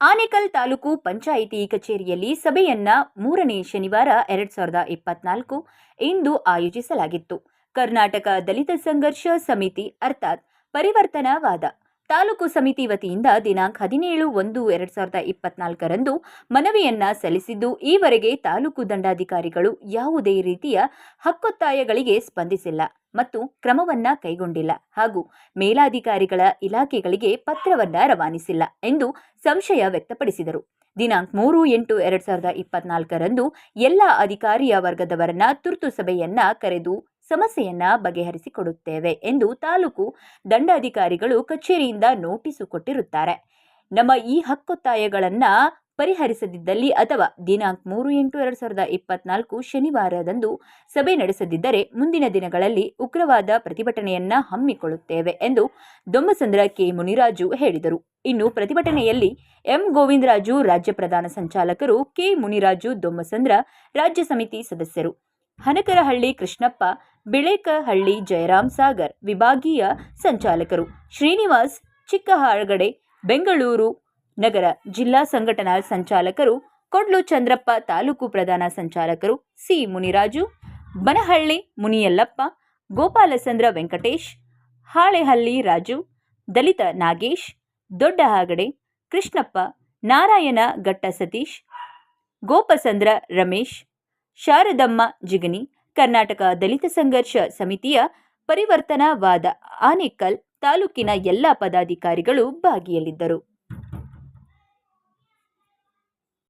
ಆನೇಕಲ್ ತಾಲೂಕು ಪಂಚಾಯಿತಿ ಕಚೇರಿಯಲ್ಲಿ ಸಭೆಯನ್ನ ಮೂರನೇ ಶನಿವಾರ ಎರಡ್ ಸಾವಿರದ ಇಪ್ಪತ್ನಾಲ್ಕು ಇಂದು ಆಯೋಜಿಸಲಾಗಿತ್ತು. ಕರ್ನಾಟಕ ದಲಿತ ಸಂಘರ್ಷ ಸಮಿತಿ ಅರ್ಥಾತ್ ಪರಿವರ್ತನವಾದ. ತಾಲೂಕು ಸಮಿತಿ ವತಿಯಿಂದ ದಿನಾಂಕ ಹದಿನೇಳು ಒಂದು ಎರಡ್ ಸಾವಿರದ ಇಪ್ಪತ್ನಾಲ್ಕರಂದು ಮನವಿಯನ್ನ ಸಲ್ಲಿಸಿದ್ದು, ಈವರೆಗೆ ತಾಲೂಕು ದಂಡಾಧಿಕಾರಿಗಳು ಯಾವುದೇ ರೀತಿಯ ಹಕ್ಕೊತ್ತಾಯಗಳಿಗೆ ಸ್ಪಂದಿಸಿಲ್ಲ. ಮತ್ತು ಕ್ರಮವನ್ನ ಕೈಗೊಂಡಿಲ್ಲ ಹಾಗೂ ಮೇಲಾಧಿಕಾರಿಗಳ ಇಲಾಖೆಗಳಿಗೆ ಪತ್ರವನ್ನ ರವಾನಿಸಿಲ್ಲ ಎಂದು ಸಂಶಯ ವ್ಯಕ್ತಪಡಿಸಿದರು. ದಿನಾಂಕ ಮೂರು ಎಂಟು ಎರಡ್ ಸಾವಿರದ ಇಪ್ಪತ್ನಾಲ್ಕರಂದು ಎಲ್ಲ ಅಧಿಕಾರಿಯ ವರ್ಗದವರನ್ನ ತುರ್ತು ಸಭೆಯನ್ನ ಕರೆದು ಸಮಸ್ಯೆಯನ್ನ ಬಗೆಹರಿಸಿಕೊಡುತ್ತೇವೆ ಎಂದು ತಾಲೂಕು ದಂಡಾಧಿಕಾರಿಗಳು ಕಚೇರಿಯಿಂದ ನೋಟಿಸು ಕೊಟ್ಟಿರುತ್ತಾರೆ. ನಮ್ಮ ಈ ಹಕ್ಕೊತ್ತಾಯಗಳನ್ನ ಪರಿಹರಿಸದಿದ್ದಲ್ಲಿ ಅಥವಾ ದಿನಾಂಕ ಮೂರು ಎಂಟು ಎರಡು ಸಾವಿರದ ಇಪ್ಪತ್ನಾಲ್ಕು ಶನಿವಾರದಂದು ಸಭೆ ನಡೆಸದಿದ್ದರೆ ಮುಂದಿನ ದಿನಗಳಲ್ಲಿ ಉಗ್ರವಾದ ಪ್ರತಿಭಟನೆಯನ್ನ ಹಮ್ಮಿಕೊಳ್ಳುತ್ತೇವೆ ಎಂದು ದೊಮ್ಮಸಂದ್ರ ಕೆ. ಮುನಿರಾಜು ಹೇಳಿದರು. ಇನ್ನು ಪ್ರತಿಭಟನೆಯಲ್ಲಿ ಎಂ. ಗೋವಿಂದರಾಜು ರಾಜ್ಯ ಪ್ರಧಾನ ಸಂಚಾಲಕರು, ಕೆ. ಮುನಿರಾಜು ದೊಮ್ಮಸಂದ್ರ ರಾಜ್ಯ ಸಮಿತಿ ಸದಸ್ಯರು. ಹನಕರಹಳ್ಳಿ ಕೃಷ್ಣಪ್ಪ, ಬಿಳೇಕಹಳ್ಳಿ ಜಯರಾಮ್ ಸಾಗರ್ ವಿಭಾಗೀಯ ಸಂಚಾಲಕರು. ಶ್ರೀನಿವಾಸ್ ಚಿಕ್ಕಹಾಳ್ಗಡೆ ಬೆಂಗಳೂರು ನಗರ ಜಿಲ್ಲಾ ಸಂಘಟನಾ ಸಂಚಾಲಕರು, ಕೊಡ್ಲು ಚಂದ್ರಪ್ಪ ತಾಲೂಕು ಪ್ರಧಾನ ಸಂಚಾಲಕರು ಸಿ ಮುನಿರಾಜು, ಬನಹಳ್ಳಿ ಮುನಿಯಲ್ಲಪ್ಪ, ಗೋಪಾಲಚಂದ್ರ ವೆಂಕಟೇಶ್, ಹಾಳೆಹಳ್ಳಿ ರಾಜು, ದಲಿತ ನಾಗೇಶ್ ದೊಡ್ಡ ಹಾಗಡೆ ಕೃಷ್ಣಪ್ಪ, ನಾರಾಯಣ ಘಟ್ಟ ಸತೀಶ್, ಗೋಪಸಂದ್ರ ರಮೇಶ್, ಶಾರದಮ್ಮ ಜಿಗನಿ ಕರ್ನಾಟಕ ದಲಿತ ಸಂಘರ್ಷ ಸಮಿತಿಯ ಪರಿವರ್ತನಾವಾದ ಆನೇಕಲ್ ತಾಲೂಕಿನ ಎಲ್ಲ ಪದಾಧಿಕಾರಿಗಳು ಭಾಗಿಯಲ್ಲಿದ್ದರು.